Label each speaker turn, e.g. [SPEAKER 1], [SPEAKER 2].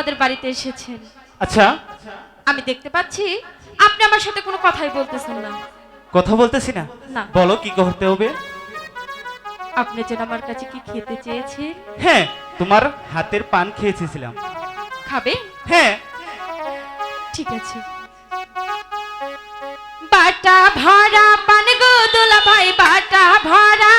[SPEAKER 1] আমাদের বাড়িতে এসেছেন।
[SPEAKER 2] আচ্ছা।
[SPEAKER 1] আমি দেখতে পাচ্ছি আপনি আমার সাথে কোনো কথাই বলতেছেন না।
[SPEAKER 2] কথা বলতেছি না? বলো কি করতে হবে?
[SPEAKER 1] আপনি যেন আমার কাছে কি খেতে চেয়েছেন?
[SPEAKER 2] হ্যাঁ তোমার হাতের পান খেয়েছিলাম।
[SPEAKER 1] খাবে?
[SPEAKER 2] হ্যাঁ।
[SPEAKER 1] ঠিক আছে। বাটা ভরা পান গো দোলা ভাই বাটা ভরা